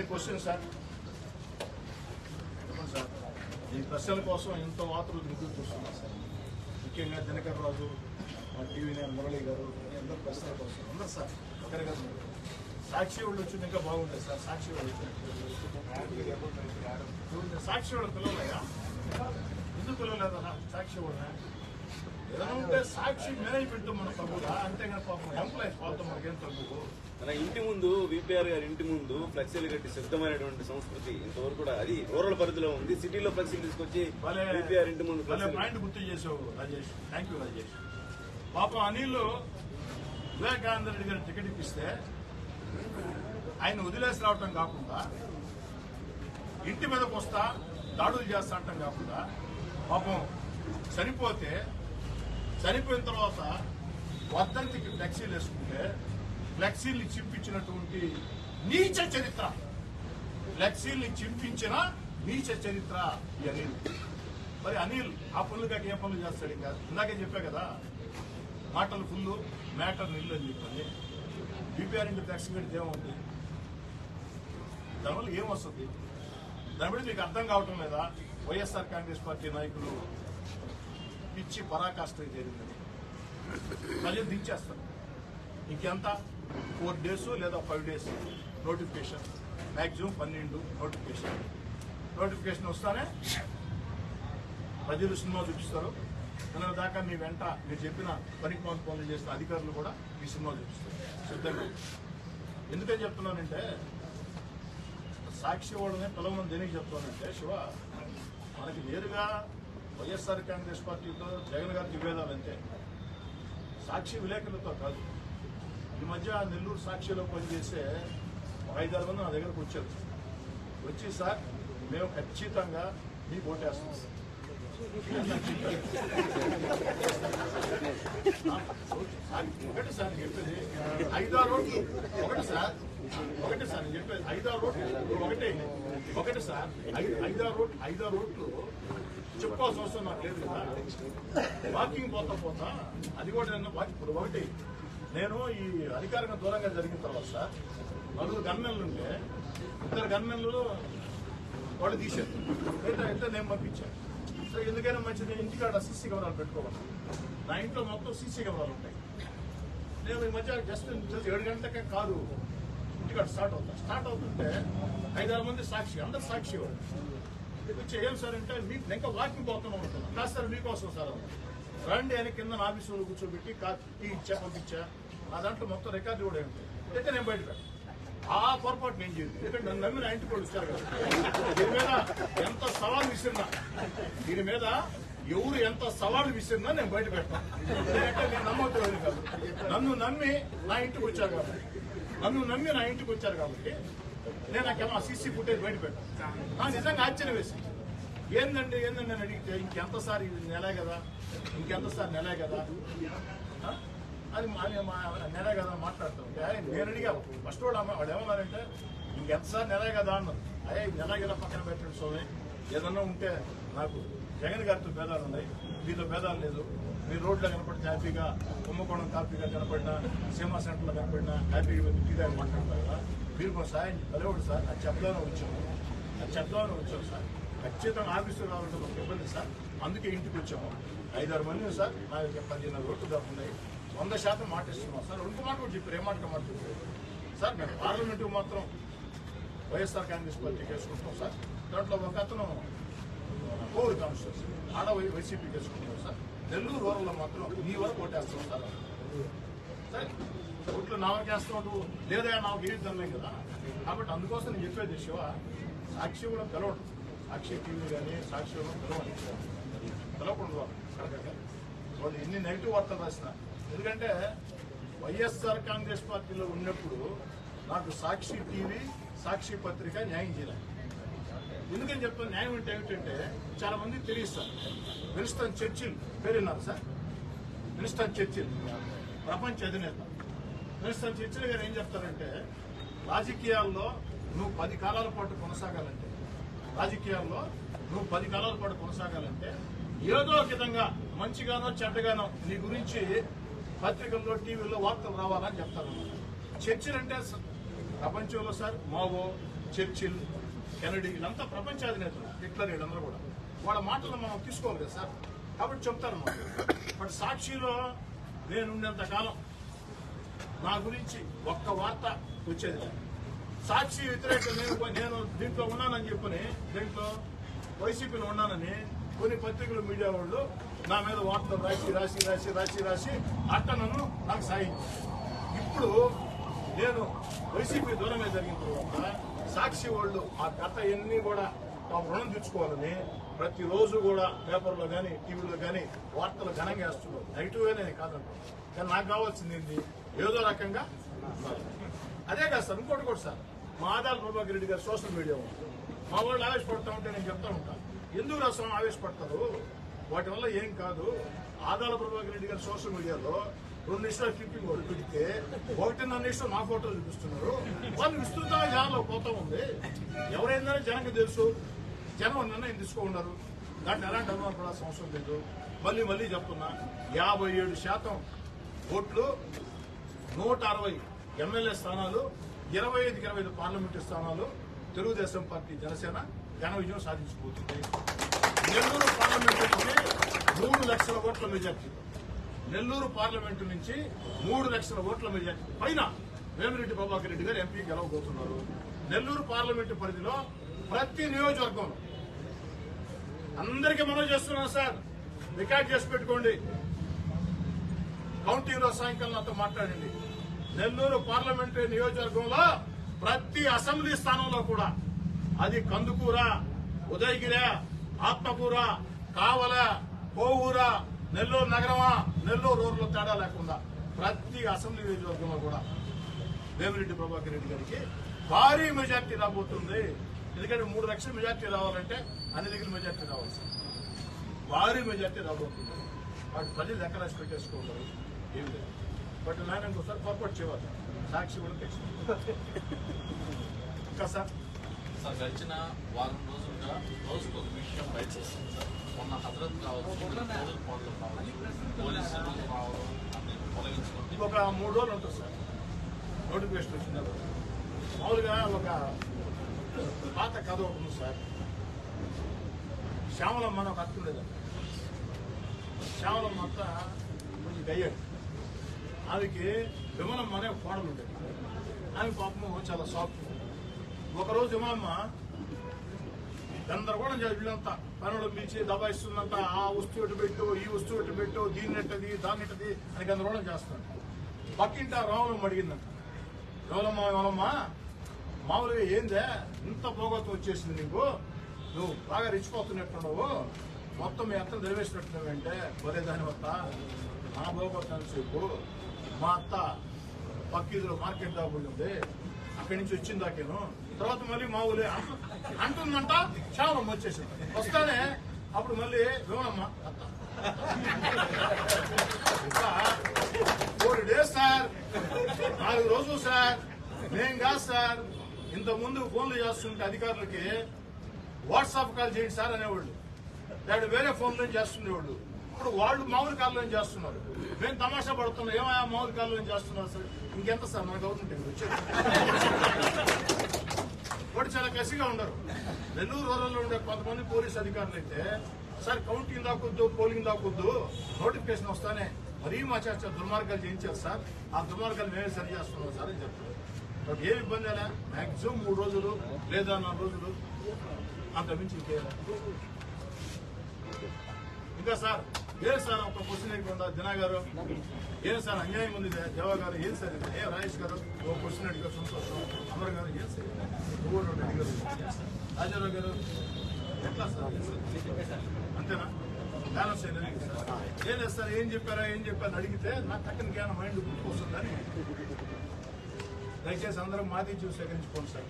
Any question sir చెప్పండి sir ఈ ప్రశ్నల కోసం ఎంతో మాత్రం ఎదురు చూస్తున్నాం సార్ ముఖ్యంగా దినకర్ రాజు మా టీవీ నేను మురళి గారు అందరూ ప్రశ్నల కోసం అందరు సార్ ఒకరి గారు సాక్షి వాళ్ళు వచ్చింది ఇంకా బాగుండేది సార్ సాక్షి వాళ్ళు సాక్షి వాళ్ళు పిలవలేదా? ఎందుకు పిలవలేదన్నా? సాక్షి వాళ్ళ ఉంటే సాక్షి మేనేజ్మెంట్ మన తగ్గుదా అంతేగాని పాపం. ఎంప్లాయీస్ వాళ్ళతో మనకేం తగ్గు మన ఇంటి ముందు విపిఆర్ గారి ఇంటి ముందు ఫ్లెక్సీలు కట్టి సిద్ధమైనటువంటి సంస్కృతి ఇంతవరకు కూడా అది రూరల్ పరిధిలో ఉంది. సిటీలో ఫ్లెక్సీలు తీసుకొచ్చి విపిఆర్ ఇంటి ముందు పాయింట్ గుర్తు చేసావు రాజేష్. Thank you Rajesh. పాపం అనిల్ వివేకానంద రెడ్డి గారు టికెట్ ఇప్పిస్తే ఆయన వదిలేసి రావటం కాకుండా ఇంటి మీదకి వస్తా దాడులు చేస్తా అంటాం కాకుండా పాపం చనిపోతే చనిపోయిన తర్వాత వర్ధంతికి ఫ్లెక్సీలు వేసుకుంటే ఫ్లెక్సీల్ని చింపించినటువంటి నీచ చరిత్ర. ఫ్లెక్సీల్ని చింపించిన నీచ చరిత్ర ఈ అనిల్. మరి అనిల్ ఆ పనులు కాక ఏ పనులు చేస్తాడు ఇంకా? ఇందాకే చెప్పా కదా మాటలు ఫుల్ మ్యాటర్ నిల్లు అని చెప్పని బీపీఆర్ ఇంటి ఫ్లెక్స్ పెడితే ఏమవుతుంది దానివల్ల ఏమొస్తుంది దాని బట్టి మీకు అర్థం కావటం లేదా? వైఎస్ఆర్ కాంగ్రెస్ పార్టీ నాయకులు పిచ్చి పరాకాష్ట జరిగిందని. మళ్ళీ దించేస్తారు ఇంకెంత? ఫోర్ డేస్ లేదా ఫైవ్ డేస్ నోటిఫికేషన్. మ్యాక్సిమం పన్నెండు నోటిఫికేషన్. నోటిఫికేషన్ వస్తానే ప్రజలు సినిమా చూపిస్తారు. మన దాకా మీ వెంట మీరు చెప్పిన పనికి మాకు పనులు చేసిన అధికారులు కూడా మీ సినిమా చూపిస్తారు. సిద్ధంగా. ఎందుకని చెప్తున్నానంటే సాక్షి వాళ్ళని పిలవమని దేనికి చెప్తున్నానంటే శివ మనకి నేరుగా వైఎస్ఆర్ కాంగ్రెస్ పార్టీతో జగన్ గారి విభేదాలు అంతే సాక్షి విలేకరులతో కాదు. ఈ మధ్య నెల్లూరు సాక్షిలో పనిచేసే ఐదారు మంది నా దగ్గరకు వచ్చారు. వచ్చి సార్ మేము ఖచ్చితంగా మీకు ఓటేస్తాం సార్, ఒకటి సార్ చెప్పేది ఐదారు రోడ్లు ఒకటి సార్ ఒకటి సార్ చెప్పేది ఐదారు రోడ్లు ఒకటే. ఒకటి సార్ ఐదారు రోడ్ ఐదారు రోడ్లు చెప్పుకోవాల్సిన అవసరం నాకు లేదు కదా వాకింగ్ పోతా పోతా అది కూడా నేను వాకి- ఇప్పుడు ఒకటి నేను ఈ అధికారంగా దూరంగా జరిగిన తర్వాత సార్ నలుగురు గన్మెన్లు ఉంటే ఇద్దరు గన్మెన్లు వాళ్ళు తీశారు అయితే ఇద్దరు నేను పంపించాను సరే ఎందుకైనా మంచిది ఇంటికాడ సీసీ కెమెరాలు పెట్టుకోవాలి నా ఇంట్లో మొత్తం సీసీ కెమెరాలు ఉంటాయి నేను ఈ మధ్య జస్ట్ ఏడు గంటలకే కాదు ఇంటికాడ స్టార్ట్ అవుతా స్టార్ట్ అవుతుంటే ఐదారు మంది సాక్షి అందరు సాక్షి వాళ్ళు వచ్చి ఏం సార్ అంటే మీకు ఇంకా వాకింగ్ పోతున్నాం అనుకున్నాను కాదు సార్ మీకోసం సార్ రండి అని కింద నా ఆఫీసులో కూర్చోబెట్టి టీ ఇచ్చా పంపించా. నా దాంట్లో మొత్తం రికార్డు కూడా ఉంటుంది అయితే నేను బయట పెట్టాను. ఆ పొరపాటు నేను చేయదు ఎందుకంటే నన్ను నమ్మి నా ఇంటికి వచ్చారు కదా. దీని మీద ఎంత సవాల్ విసిరినా దీని మీద ఎవరు ఎంత సవాళ్ళు విసిరినా నేను బయట పెడతాను ఎందుకంటే నేను నమ్మకం కాదు. నన్ను నమ్మి నా ఇంటికి వచ్చారు కాబట్టి. నన్ను నమ్మి నా ఇంటికి వచ్చారు కాబట్టి నేను నాకేమో ఆ సీసీ ఫుటేజ్ బయట పెట్టాను నాకు నిజంగా ఆశ్చర్యం వేసింది ఏందండి ఏందండి అని అడిగితే ఇంకెంతసారి ఇది నెలే కదా. ఇంకెంతసారి నెలే కదా. అది మా మా- నెలే కదా మాట్లాడతాం. నేను అడిగా ఫస్ట్ వాళ్ళు అమ్మ వాడు ఏమన్నారంటే ఇంకెంతసారి నెలే కదా అన్నారు అయ్యే ఇది నెల కదా పక్కన పెట్టండి స్వామి. ఏదన్నా ఉంటే నాకు జగన్ గారితో భేదాలు ఉన్నాయి. మీతో భేదాలు లేదు. మీరు రోడ్లో కనపడితే హ్యాపీగా కుంభకోణం హ్యాపీగా కనపడినా సీమా సెంటర్లో కనపడినా హ్యాపీగా మీరు టీ మాట్లాడతారు? కదా మీరు కొంచెం సాయం సార్ అది చెప్దామని వచ్చాము అది చెప్దామని వచ్చాము సార్. ఖచ్చితంగా ఆఫీసు రావాలంటే ఒక ఇబ్బంది సార్. అందుకే ఇంటికి వచ్చాము. ఐదారు మంది సార్. నా యొక్క పదిహేను రోడ్లు దాకున్నాయి వంద శాతం మాట ఇస్తున్నాం సార్. ఇంకో మాట కూడా చెప్పారు. ఏ మాట మాట చెప్పారు? సార్ మేము పార్లమెంటుకు మాత్రం వైఎస్ఆర్ కాంగ్రెస్ పార్టీ వేసుకుంటాం సార్. దాంట్లో ఒక అతను కోవిడ్ కాన్స్టిట్యూన్సీ ఆడ వై- వైసీపీ వేసుకుంటాం సార్. నెల్లూరు రూరల్లో మాత్రం మీ వరకు ఓటేస్తాం సార్. ఓట్లు నాకు వేస్తాడు లేదా నాకు ఏది కదా. కాబట్టి అందుకోసం నేను చెప్పేది శివ సాక్షి కూడా పిలవడం. సాక్షి టీవీ కానీ సాక్షి కూడా పిలవాలి పిలవకూడదు వాళ్ళు వాళ్ళు ఎన్ని నెగిటివ్ వార్తలు రాసినా. ఎందుకంటే వైఎస్ఆర్ కాంగ్రెస్ పార్టీలో ఉన్నప్పుడు నాకు సాక్షి టీవీ సాక్షి పత్రిక న్యాయం చేయాలి. ఎందుకని చెప్తాను న్యాయం అంటే ఏమిటంటే చాలా మంది తెలియదు సార్. విన్స్టన్ చర్చిల్ పేరున్నారు సార్? Winston Churchill. ప్రపంచ అధినేత. విన్స్టన్ చర్చిల్ గారు ఏం చెప్తారంటే రాజకీయాల్లో నువ్వు పది కాలాల పాటు కొనసాగాలంటే రాజకీయాల్లో నువ్వు పది కాలాల పాటు కొనసాగాలంటే ఏదో ఒక విధంగా మంచిగానో చెడ్డగానో నీ గురించి పత్రికల్లో టీవీలో వార్తలు రావాలని చెప్తారు చర్చిల్ అంటే ప్రపంచంలో సార్ మావో చర్చిల్ కెనడీ వీళ్ళంతా ప్రపంచాధినేతలు హిట్లర్ వీళ్ళందరూ కూడా. వాళ్ళ మాటలు మనం తీసుకోవాలి కదా సార్? కాబట్టి చెప్తారు మాకు బట్ సాక్షిలో నేను కాలం నా గురించి ఒక్క వార్త వచ్చేది సాక్షి వ్యతిరేక నేను నేను దీంట్లో ఉన్నానని చెప్పని దీంట్లో వైసీపీలో ఉన్నానని కొన్ని పత్రికలు మీడియా వాళ్ళు నా మీద వార్తలు రాసి రాసి రాసి రాసి రాసి అట్ట నన్ను నాకు సాయం ఇప్పుడు నేను వైసీపీ దూరమే జరిగిన తర్వాత సాక్షి వాళ్ళు ఆ గత ఎన్ని కూడా మా రుణం తెచ్చుకోవాలని ప్రతిరోజు కూడా పేపర్లో కానీ టీవీలో కానీ వార్తలు ఘనంగా వేస్తున్నారు. నెగిటివ్ గానే కాదంటారు కానీ నాకు కావాల్సింది ఏంటి ఏదో రకంగా అదే కాదు సార్ ఇంకోటి కూడా సార్. మా ఆదాల ప్రభాకర్ రెడ్డి గారు సోషల్ మీడియా ఉంది మా వాళ్ళు ఆవేశపడతా ఉంటే నేను చెప్తా ఉంటాను ఎందుకు రాష్ట్రం ఆవేశపడతారు? వాటి వల్ల ఏం కాదు. ఆదాల ప్రభాకర్ రెడ్డి గారు సోషల్ మీడియాలో రెండు నిమిషాలు క్లిప్పింగ్ ఒకటి పెడితే ఒకటిన్నర నిమిషం నా ఫోటోలు చూపిస్తున్నారు. వాళ్ళు విస్తృతంగా జనంలో పోతా ఉంది. ఎవరైందని జనంకి తెలుసు. జనం నిర్ణయం తీసుకున్నారు దాంట్లో ఎలాంటి అనుమానపడాల్సిన అవసరం లేదు. మళ్ళీ మళ్ళీ చెప్తున్నా యాభై ఏడు శాతం ఓట్లు నూట అరవై ఎమ్మెల్యే స్థానాలు ఇరవై ఐదుకి ఇరవై ఐదు పార్లమెంటు స్థానాలు తెలుగుదేశం పార్టీ జనసేన ఘన విజయం సాధించబోతుంది. నెల్లూరు పార్లమెంటు నుంచి మూడు లక్షల ఓట్ల మెజార్టీ. నెల్లూరు పార్లమెంటు నుంచి మూడు లక్షల ఓట్ల మెజార్టీ. పైన వేమిరెడ్డి ప్రభాకర్ రెడ్డి గారు ఎంపీ గెలవబోతున్నారు. నెల్లూరు పార్లమెంటు పరిధిలో ప్రతి నియోజకవర్గంలో అందరికీ మనం చేస్తున్నాం సార్. రికార్డ్ చేసి పెట్టుకోండి. కౌంటీలో సాయంకాలం నాతో మాట్లాడండి. నెల్లూరు పార్లమెంటరీ నియోజకవర్గంలో ప్రతి అసెంబ్లీ స్థానంలో కూడా అది కందుకూర ఉదయగిర ఆత్మకూర కావల కోవూర నెల్లూరు నగరమా నెల్లూరు రోడ్లో తేడా లేకుండా ప్రతి అసెంబ్లీ నియోజకవర్గంలో కూడా వేమిరెడ్డి ప్రభాకర్ రెడ్డి గారికి భారీ మెజార్టీ రాబోతుంది. ఎందుకంటే మూడు లక్షల మెజార్టీ రావాలంటే అన్ని దగ్గర మెజార్టీ రావాలి సార్. భారీ మెజార్టీ రాబోతుంది. వాటి ప్రజలు లెక్క రాసి పెట్టేసుకోగలరు ఏం లేదు. బట్ నేను ఇంకోసారి పొరపాటు చేయాలి. సాక్షి కూడా తెచ్చి ఇంకా సార్? సార్ గడిచిన వారం రోజులుగా రోజుకు ఒక విషయం బయట వస్తుంది సార్. మొన్న హజరత్ కావచ్చు పోలీసులు అన్ని ఇంకొక మూడు రోజులు ఉంటుంది సార్. నోటిఫికేషన్ వచ్చిన తర్వాత మామూలుగా ఒక పాత కథ ఒకటి ఉంది సార్. శ్యామలమ్మ అని ఒక అత్త ఉండేదండి శ్యామలమ్మ అంత కొంచెం గయ్యాడు ఆమెకి విమలమ్మ అనే కోడలు ఉండేది. ఆమె పాపము చాలా సాఫ్ట్ ఒకరోజు విమలమ్మ గందరగోళం కూడా వీళ్ళంతా పనులు పిలిచి దబాయిస్తుందంట ఆ వస్తువు ఎటు పెట్టు ఈ వస్తువు ఎటు పెట్టు దీన్ని ఎట్టది దాన్ని ఎట్టది అని గందరగోళం చేస్తాను పక్కింట రావులమ్మ అడిగిందంట. రావులమ్మ విమలమ్మ మామూలుగా ఏందే? ఇంత పోగొత్తు వచ్చేసింది నీకు? నువ్వు బాగా రిచ్చిపోతున్నట్టున్నావు మొత్తం మీ అత్తను తెలివేసినట్టున్నావంటే ఒరే దాని వల్ల మా పోగొత్తాను చెప్పు. మా అత్త పక్కీదులో మార్కెట్ దాకా ఉంది. అక్కడి నుంచి వచ్చింది దాకేను. తర్వాత మళ్ళీ మా ఊరే అంటుందంట చాలా వచ్చేసింది. వస్తానే అప్పుడు మళ్ళీ వివనమ్మ అత్త. Four days sir. నాలుగు రోజులు సార్. నేను కాదు సార్. ఇంతకుముందు ఫోన్లు చేస్తుంటే అధికారులకి వాట్సాప్ కాల్ చేయండి సార్ అనేవాళ్ళు. లేకపోతే వేరే ఫోన్లో చేస్తుండేవాళ్ళు. ఇప్పుడు వాళ్ళు మామూలు కాల్లో చేస్తున్నారు? మేము తమాషా పడుతున్నాం. ఏమయ్యా మామూలు కాల్లో చేస్తున్నారు సార్? ఇంకెంత సార్? మన గవర్నమెంట్ వచ్చేది. వాడు చాలా కసిగా ఉండరు. నెల్లూరు రూరల్లో ఉండే కొంతమంది పోలీస్ అధికారులు అయితే సార్ కౌంటింగ్ దాకొద్దు పోలింగ్ దాకొద్దు నోటిఫికేషన్ వస్తానే. మరీ మా చేత దుర్మార్గాలు చేయించారు సార్. ఆ దుర్మార్గాలు మేమే సరి చేస్తున్నాం సార్ అని చెప్తున్నారు ఏ ఇబ్బంది అలా? మ్యాక్సిమం మూడు రోజులు లేదా నాలుగు రోజులు అంత మించి ఇంకా సార్ ఏం సార్ ఒక క్వశ్చన్ అడిగకుండా దినా గారు ఏం సార్ అన్యాయం ఉంది? దేవా గారు ఏం సార్ ఇది? ఏ రాజేష్ గారు? ఒక క్వశ్చన్ అడిగారు సంతోషం. అమర్ గారు ఏం సార్ అడిగారు? రాజారావు గారు ఎట్లా సార్ అంతేనా? బ్యాలెన్స్ అయినది సార్. ఏం లేదు సార్ ఏం చెప్పారా ఏం చెప్పారని అడిగితే నా తక్కన జ్ఞానం మైండ్ గుర్తుకొస్తుందని దయచేసి అందరం మాది చూసి సేకరించుకోండి సార్.